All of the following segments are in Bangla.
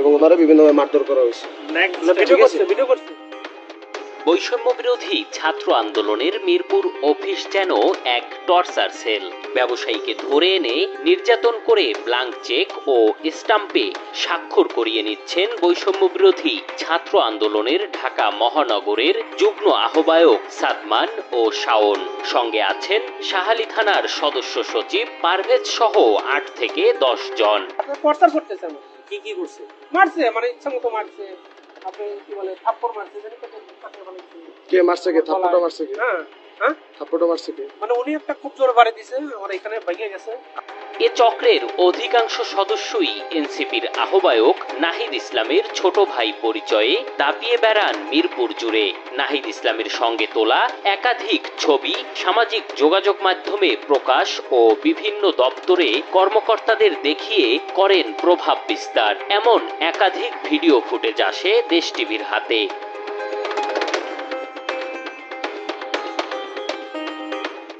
এবং ওনারা বিভিন্নভাবে মারধর করা হয়েছে। ভিডিও করছে ভিডিও করছে। বৈষম্য বিরোধী ছাত্র আন্দোলনের মিরপুর অফিস যেন এক টর্চার সেল। ব্যবসায়ীকে ধরে এনে নির্যাতন করে ব্লাঙ্ক চেক ও স্টাম্পে স্বাক্ষর করিয়ে নিচ্ছেন বৈষম্য বিরোধী ছাত্র আন্দোলনের ঢাকা মহানগরের যুগ্ম আহ্বায়ক সাদমান ও শাওন। সঙ্গে আছেন শাহালি থানার সদস্য সচিব পারভেজ সহ আট থেকে দশ জন। করতেছে কি কি করছে? মারছে মানে ইচ্ছা মতো মারছে। আপনি কি বলে থাপ্পড় মারছে জানি কে। মারছে কে? থাপ্পড়টা মারছে কে? হ্যাঁ হ্যাঁ। থাপ্পড়টা মারছে কে? মানে উনি একটা খুব জোরে বাড়ি দিছে আমার এখানে ভেঙে গেছে। এ চক্রের অধিকাংশ সদস্যই এনসিপির আহ্বায়ক নাহিদ ইসলামের ছোট ভাই পরিচয়ে দাপিয়ে বেড়ান মিরপুর জুড়ে। নাহিদ ইসলামের সঙ্গে তোলা একাধিক ছবি, সামাজিক যোগাযোগ মাধ্যমে প্রকাশ ও বিভিন্ন দপ্তরে কর্মকর্তাদের দেখিয়ে করেন প্রভাব বিস্তার। এমন একাধিক ভিডিও ফুটেজ আসে দেশ টিভির হাতে।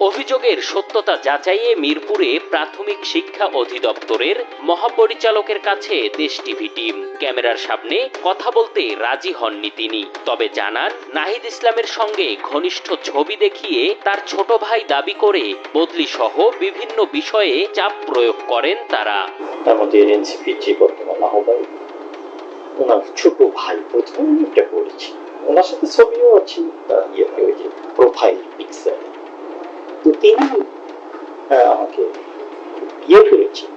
অভিযোগের সত্যতা যাচাইয়ে মিরপুরে প্রাথমিক শিক্ষা অধিদপ্তরের মহাপরিচালকের কাছে দেশ টিভি টিম ক্যামেরার সামনে কথা বলতে রাজি হননি তিনি। তবে জানান, নাহিদ ইসলামের সঙ্গে ঘনিষ্ঠ ছবি দেখিয়ে তার ছোট ভাই দাবি করে বদলি সহ বিভিন্ন বিষয়ে চাপ প্রয়োগ করেন তারা। ওনার ছোট ভাই প্রথমে করেছি। ওনার সাথে ছবিও আছে ইয়ে প্রোফাইল তো তিনি আহ, আমাকে ইয়ে করেছেন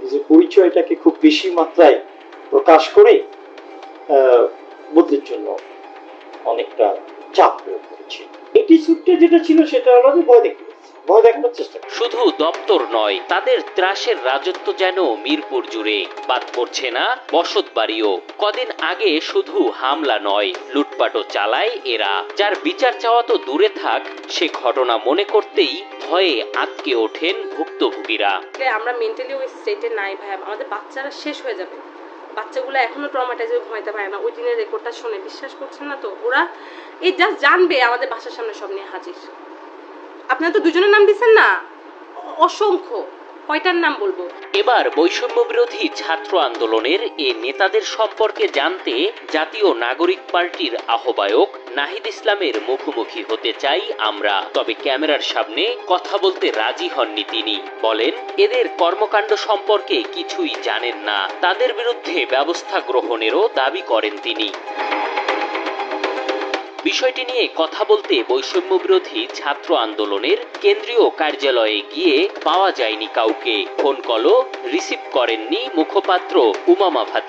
নিজের পরিচয়টাকে খুব বেশি মাত্রায় প্রকাশ করে আহ, বদলের জন্য অনেকটা চাপ প্রয়োগ করেছে। এটি সূত্রে যেটা ছিল সেটা হলো যে দেখতে ভয় দেখানোর চেষ্টা শুধু দপ্তর নয় তাদের ত্রাসের রাজত্ব যেন মিরপুর জুড়ে। বাদ পড়ছে না বসত বাড়িও। কদিন আগে শুধু হামলা নয় লুটপাটও চালায় এরা। যার বিচার চাওয়া তো দূরে থাক সে ঘটনা মনে করতেই ভয়ে আটকে ওঠেন ভুক্তভোগীরা। আমরা মেন্টালি ওই স্টেটে নাই ভাই আমাদের বাচ্চারা শেষ হয়ে যাবে। বাচ্চাগুলো এখনও ট্রমাটাইজ হয়ে ঘুমাইতে পারে না। ওই দিনের রেকর্ডটা শুনে বিশ্বাস করছেন না তো? ওরা এই জাস্ট জানবে আমাদের বাসার সামনে সব নিয়ে হাজির। আপনারা তো দুজনের নাম দিচ্ছেন না? অসংখ্য। কয়টার নাম বলব? এবার বৈষম্য বিরোধী ছাত্র আন্দোলনের এ নেতাদের সম্পর্কে জানতে জাতীয় নাগরিক পার্টির আহ্বায়ক নাহিদ ইসলামের মুখোমুখি হতে চাই আমরা। তবে ক্যামেরার সামনে কথা বলতে রাজি হননি তিনি। বলেন, এদের কর্মকাণ্ড সম্পর্কে কিছুই জানেন না। তাদের বিরুদ্ধে ব্যবস্থা গ্রহণেরও দাবি করেন তিনি। বিষয়টি নিয়ে কথা বলতে বৈষম্যবিরোধী ছাত্র আন্দোলনের কেন্দ্রীয় কার্যালয়ে গিয়ে পাওয়া যায়নি কাউকে। ফোন কলও রিসিভ করেননি মুখপাত্র উমামা ভাতি